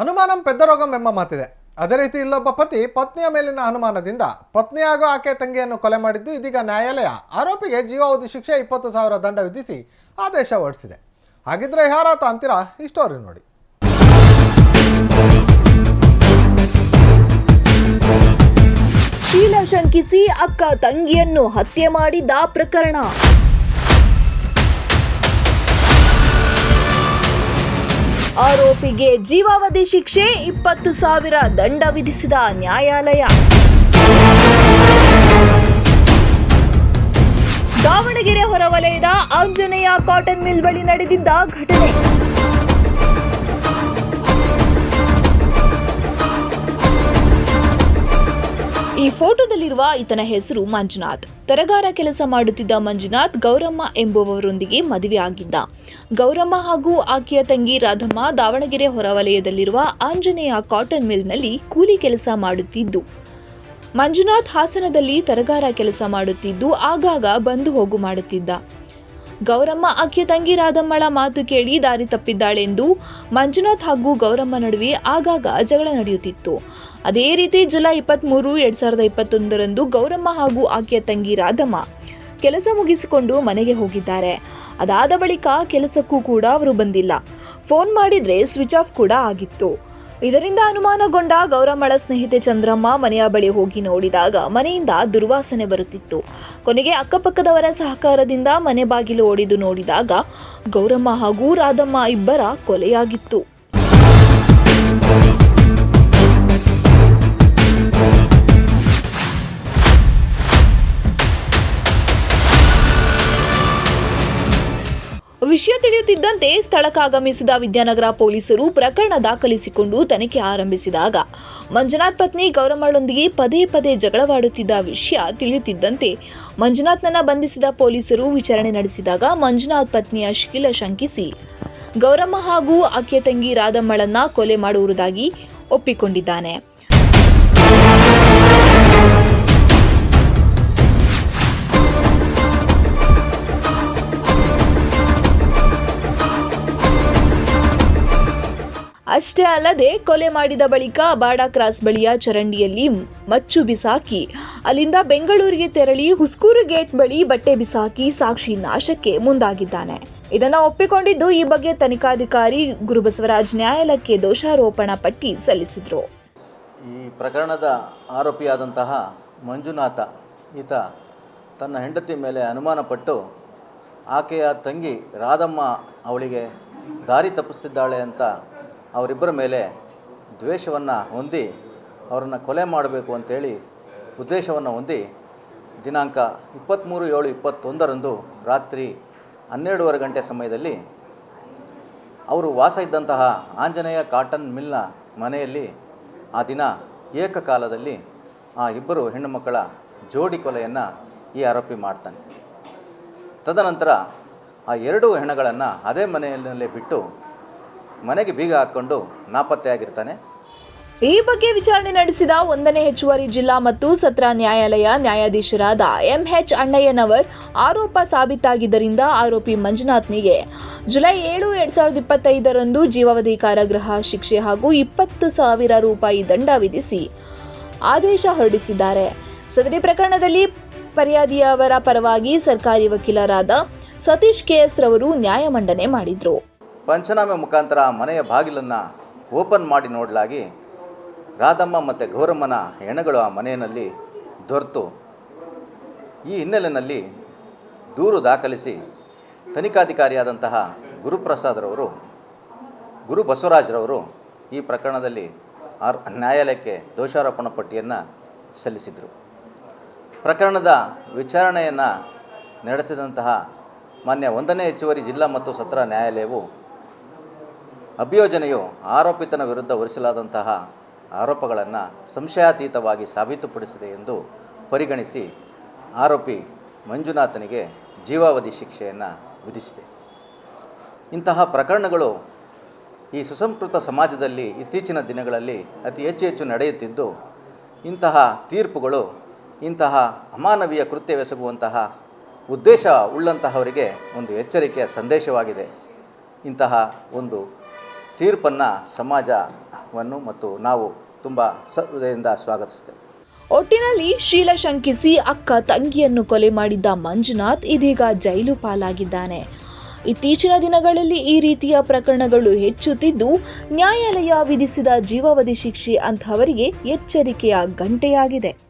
ಅನುಮಾನಂ ಪೆದ್ದರೋಗಂ ಎಂಬ ಮಾತಿದೆ. ಅದೇ ರೀತಿ ಇಲ್ಲೊಬ್ಬ ಪತಿ ಪತ್ನಿಯ ಮೇಲಿನ ಅನುಮಾನದಿಂದ ಪತ್ನಿ ಹಾಗೂ ಆಕೆ ತಂಗಿಯನ್ನು ಕೊಲೆ ಮಾಡಿದ್ದು ಇದೀಗ ನ್ಯಾಯಾಲಯ. ಆರೋಪಿಗೆ ಜೀವಾವಧಿ ಶಿಕ್ಷೆ ಇಪ್ಪತ್ತು ಸಾವಿರ ದಂಡ ವಿಧಿಸಿ ಆದೇಶ ಹೊರಡಿಸಿದೆ. ಹಾಗಿದ್ರೆ ಯಾರಾತ ಅಂತೀರಾ? ಈ ಸ್ಟೋರಿ ನೋಡಿ. ಶೀಲ ಶಂಕಿಸಿ ಅಕ್ಕ ತಂಗಿಯನ್ನು ಹತ್ಯೆ ಮಾಡಿದ ಪ್ರಕರಣ. ಆರೋಪಿಗೆ ಜೀವಾವಧಿ ಶಿಕ್ಷೆ, ಇಪ್ಪತ್ತು ಸಾವಿರ ದಂಡ ವಿಧಿಸಿದ ನ್ಯಾಯಾಲಯ. ದಾವಣಗೆರೆ ಹೊರವಲಯದ ಆಂಜನೇಯ ಕಾಟನ್ ಮಿಲ್ ಬಳಿ ನಡೆದಿದ್ದ ಘಟನೆ. ಈ ಫೋಟೋದಲ್ಲಿರುವ ಈತನ ಹೆಸರು ಮಂಜುನಾಥ್. ತರಗಾರ ಕೆಲಸ ಮಾಡುತ್ತಿದ್ದ ಮಂಜುನಾಥ್ ಗೌರಮ್ಮ ಎಂಬುವವರೊಂದಿಗೆ ಮದುವೆ ಆಗಿದ್ದ. ಗೌರಮ್ಮ ಹಾಗೂ ಆಕೆಯ ತಂಗಿ ರಾಧಮ್ಮ ದಾವಣಗೆರೆ ಹೊರವಲಯದಲ್ಲಿರುವ ಆಂಜನೇಯ ಕಾಟನ್ ಮಿಲ್ನಲ್ಲಿ ಕೂಲಿ ಕೆಲಸ ಮಾಡುತ್ತಿದ್ದು. ಮಂಜುನಾಥ್ ಹಾಸನದಲ್ಲಿ ತರಗಾರ ಕೆಲಸ ಮಾಡುತ್ತಿದ್ದು, ಆಗಾಗ ಬಂದು ಹೋಗು ಮಾಡುತ್ತಿದ್ದ. ಗೌರಮ್ಮ ಆಕೆಯ ತಂಗಿ ರಾಧಮ್ಮಳ ಮಾತು ಕೇಳಿ ದಾರಿ ತಪ್ಪಿದ್ದಾಳೆಂದು ಮಂಜುನಾಥ್ ಹಾಗೂ ಗೌರಮ್ಮ ನಡುವೆ ಆಗಾಗ ಜಗಳ ನಡೆಯುತ್ತಿತ್ತು. ಅದೇ ರೀತಿ ಜುಲೈ ಇಪ್ಪತ್ತ್ಮೂರು ಎರಡು ಸಾವಿರದ ಇಪ್ಪತ್ತೊಂದರಂದು ಗೌರಮ್ಮ ಹಾಗೂ ಆಕೆಯ ತಂಗಿ ರಾಧಮ್ಮ ಕೆಲಸ ಮುಗಿಸಿಕೊಂಡು ಮನೆಗೆ ಹೋಗಿದ್ದಾರೆ. ಅದಾದ ಬಳಿಕ ಕೆಲಸಕ್ಕೂ ಕೂಡ ಅವರು ಬಂದಿಲ್ಲ. ಫೋನ್ ಮಾಡಿದರೆ ಸ್ವಿಚ್ ಆಫ್ ಕೂಡ ಆಗಿತ್ತು. ಇದರಿಂದ ಅನುಮಾನಗೊಂಡ ಗೌರಮ್ಮಳ ಸ್ನೇಹಿತೆ ಚಂದ್ರಮ್ಮ ಮನೆಯ ಬಳಿ ಹೋಗಿ ನೋಡಿದಾಗ ಮನೆಯಿಂದ ದುರ್ವಾಸನೆ ಬರುತ್ತಿತ್ತು. ಕೊನೆಗೆ ಅಕ್ಕಪಕ್ಕದವರ ಸಹಕಾರದಿಂದ ಮನೆ ಬಾಗಿಲು ಒಡೆದು ನೋಡಿದಾಗ ಗೌರಮ್ಮ ಹಾಗೂ ರಾಧಮ್ಮ ಇಬ್ಬರ ಕೊಲೆಯಾಗಿತ್ತು. ತಿಳಿಯುತ್ತಿದ್ದಂತೆ ಸ್ಥಳಕ್ಕಾಗಮಿಸಿದ ವಿದ್ಯಾನಗರ ಪೊಲೀಸರು ಪ್ರಕರಣ ದಾಖಲಿಸಿಕೊಂಡು ತನಿಖೆ ಆರಂಭಿಸಿದಾಗ ಮಂಜುನಾಥ್ ಪತ್ನಿ ಗೌರಮ್ಮಳೊಂದಿಗೆ ಪದೇ ಪದೇ ಜಗಳವಾಡುತ್ತಿದ್ದ ವಿಷಯ ತಿಳಿಯುತ್ತಿದ್ದಂತೆ ಮಂಜುನಾಥ್ನನ್ನ ಬಂಧಿಸಿದ ಪೊಲೀಸರು ವಿಚಾರಣೆ ನಡೆಸಿದಾಗ ಮಂಜುನಾಥ್ ಪತ್ನಿಯ ಶೀಲ ಶಂಕಿಸಿ. ಗೌರಮ್ಮ ಹಾಗೂ ಆಕೆಯ ತಂಗಿ ರಾಧಮ್ಮಳನ್ನ ಕೊಲೆ ಮಾಡುವುದಾಗಿ ಒಪ್ಪಿಕೊಂಡಿದ್ದಾನೆ. ಅಷ್ಟೇ ಅಲ್ಲದೆ ಕೊಲೆ ಮಾಡಿದ ಬಳಿಕ ಬಾಡಾ ಕ್ರಾಸ್ ಬಳಿಯ ಚರಂಡಿಯಲ್ಲಿ ಮಚ್ಚು ಬಿಸಾಕಿ, ಅಲ್ಲಿಂದ ಬೆಂಗಳೂರಿಗೆ ತೆರಳಿ ಹುಸ್ಕೂರು ಗೇಟ್ ಬಳಿ ಬಟ್ಟೆ ಬಿಸಾಕಿ ಸಾಕ್ಷಿ ನಾಶಕ್ಕೆ ಮುಂದಾಗಿದ್ದಾನೆ. ಇದನ್ನು ಒಪ್ಪಿಕೊಂಡಿದ್ದು ಈ ಬಗ್ಗೆ ತನಿಖಾಧಿಕಾರಿ ಗುರುಬಸವರಾಜ್ ನ್ಯಾಯಾಲಯಕ್ಕೆ ದೋಷಾರೋಪಣ ಪಟ್ಟಿ ಸಲ್ಲಿಸಿದ್ರು. ಈ ಪ್ರಕರಣದ ಆರೋಪಿಯಾದಂತಹ ಮಂಜುನಾಥ ಈತ ತನ್ನ ಹೆಂಡತಿ ಮೇಲೆ ಅನುಮಾನಪಟ್ಟು ಆಕೆಯ ತಂಗಿ ರಾಧಮ್ಮ ಅವಳಿಗೆ ದಾರಿ ತಪ್ಪಿಸಿದ್ದಾಳೆ ಅಂತ ಅವರಿಬ್ಬರ ಮೇಲೆ ದ್ವೇಷವನ್ನು ಹೊಂದಿ ಅವರನ್ನು ಕೊಲೆ ಮಾಡಬೇಕು ಅಂತೇಳಿ ಉದ್ದೇಶವನ್ನು ಹೊಂದಿ ದಿನಾಂಕ ಇಪ್ಪತ್ತ್ಮೂರು ಏಳು ಇಪ್ಪತ್ತೊಂದರಂದು ರಾತ್ರಿ ಹನ್ನೆರಡೂವರೆ ಗಂಟೆ ಸಮಯದಲ್ಲಿ ಅವರು ವಾಸ ಇದ್ದಂತಹ ಆಂಜನೇಯ ಕಾಟನ್ ಮಿಲ್ನ ಮನೆಯಲ್ಲಿ ಆ ದಿನ ಏಕಕಾಲದಲ್ಲಿ ಆ ಇಬ್ಬರು ಹೆಣ್ಣುಮಕ್ಕಳ ಜೋಡಿ ಕೊಲೆಯನ್ನು ಈ ಆರೋಪಿ ಮಾಡ್ತಾನೆ. ತದನಂತರ ಆ ಎರಡೂ ಹೆಣಗಳನ್ನು ಅದೇ ಮನೆಯಲ್ಲೇ ಬಿಟ್ಟು ಮನೆಗೆ ಬೀಗ ಹಾಕ್ಕೊಂಡು ನಾಪತ್ತೆಯಾಗಿರ್ತಾನೆ. ಈ ಬಗ್ಗೆ ವಿಚಾರಣೆ ನಡೆಸಿದ ಒಂದನೇ ಹೆಚ್ಚುವರಿ ಜಿಲ್ಲಾ ಮತ್ತು ಸತ್ರ ನ್ಯಾಯಾಲಯ ನ್ಯಾಯಾಧೀಶರಾದ ಎಂಎಚ್ ಅಣ್ಣಯ್ಯನವರ್ ಆರೋಪ ಸಾಬೀತಾಗಿದ್ದರಿಂದ ಆರೋಪಿ ಮಂಜುನಾಥ್ನಿಗೆ ಜುಲೈ ಏಳು, ಎರಡ್ ಸಾವಿರದ ಇಪ್ಪತ್ತೈದರಂದು ಜೀವಾವಧಿ ಕಾರಾಗೃಹ ಶಿಕ್ಷೆ ಹಾಗೂ ಇಪ್ಪತ್ತು ಸಾವಿರ ರೂಪಾಯಿ ದಂಡ ವಿಧಿಸಿ ಆದೇಶ ಹೊರಡಿಸಿದ್ದಾರೆ. ಸದರಿ ಪ್ರಕರಣದಲ್ಲಿ ಪರ್ಯಾದಿಯವರ ಪರವಾಗಿ ಸರ್ಕಾರಿ ವಕೀಲರಾದ ಸತೀಶ್ ಕೆಎಸ್ ರವರು ನ್ಯಾಯ ಮಂಡನೆ ಮಾಡಿದ್ರು. ಪಂಚನಾಮೆ ಮುಖಾಂತರ ಮನೆಯ ಬಾಗಿಲನ್ನು ಓಪನ್ ಮಾಡಿ ನೋಡಲಾಗಿ ರಾಧಮ್ಮ ಮತ್ತು ಗೌರಮ್ಮನ ಹೆಣಗಳು ಆ ಮನೆಯಲ್ಲಿ ದೊರೆತು. ಈ ಹಿನ್ನೆಲೆಯಲ್ಲಿ ದೂರು ದಾಖಲಿಸಿ ತನಿಖಾಧಿಕಾರಿಯಾದಂತಹ ಗುರುಪ್ರಸಾದ್ರವರು, ಗುರು ಬಸವರಾಜ್ರವರು ಈ ಪ್ರಕರಣದಲ್ಲಿ ಆರ್ ನ್ಯಾಯಾಲಯಕ್ಕೆ ದೋಷಾರೋಪಣ ಪಟ್ಟಿಯನ್ನು ಸಲ್ಲಿಸಿದರು. ಪ್ರಕರಣದ ವಿಚಾರಣೆಯನ್ನು ನಡೆಸಿದಂತಹ ಮಾನ್ಯ ಒಂದನೇ ಹೆಚ್ಚುವರಿ ಜಿಲ್ಲಾ ಮತ್ತು ಸತ್ರ ನ್ಯಾಯಾಲಯವು ಅಭಿಯೋಜನೆಯು ಆರೋಪಿತನ ವಿರುದ್ಧ ಹೊರಿಸಲಾದಂತಹ ಆರೋಪಗಳನ್ನು ಸಂಶಯಾತೀತವಾಗಿ ಸಾಬೀತುಪಡಿಸಿದೆ ಎಂದು ಪರಿಗಣಿಸಿ ಆರೋಪಿ ಮಂಜುನಾಥನಿಗೆ ಜೀವಾವಧಿ ಶಿಕ್ಷೆಯನ್ನು ವಿಧಿಸಿದೆ. ಇಂತಹ ಪ್ರಕರಣಗಳು ಈ ಸುಸಂಸ್ಕೃತ ಸಮಾಜದಲ್ಲಿ ಇತ್ತೀಚಿನ ದಿನಗಳಲ್ಲಿ ಅತಿ ಹೆಚ್ಚು ಹೆಚ್ಚು ನಡೆಯುತ್ತಿದ್ದು, ಇಂತಹ ತೀರ್ಪುಗಳು, ಇಂತಹ ಅಮಾನವೀಯ ಕೃತ್ಯವೆಸಗುವಂತಹ ಉದ್ದೇಶ ಉಳ್ಳಂತಹವರಿಗೆ ಒಂದು ಎಚ್ಚರಿಕೆಯ ಸಂದೇಶವಾಗಿದೆ. ಇಂತಹ ಒಂದು ತೀರ್ಪನ್ನು ಸಮಾಜವನ್ನು ಮತ್ತು ನಾವು ತುಂಬ ಸಹೃದಯದಿಂದ ಸ್ವಾಗತಿಸ್ತೇವೆ. ಒಟ್ಟಿನಲ್ಲಿ ಶೀಲ ಶಂಕಿಸಿ ಅಕ್ಕ ತಂಗಿಯನ್ನು ಕೊಲೆ ಮಾಡಿದ್ದ ಮಂಜುನಾಥ್ ಇದೀಗ ಜೈಲು ಪಾಲಾಗಿದ್ದಾನೆ. ಇತ್ತೀಚಿನ ದಿನಗಳಲ್ಲಿ ಈ ರೀತಿಯ ಪ್ರಕರಣಗಳು ಹೆಚ್ಚುತ್ತಿದ್ದು, ನ್ಯಾಯಾಲಯ ವಿಧಿಸಿದ ಜೀವಾವಧಿ ಶಿಕ್ಷೆ ಅಂಥವರಿಗೆ ಎಚ್ಚರಿಕೆಯ ಗಂಟೆಯಾಗಿದೆ.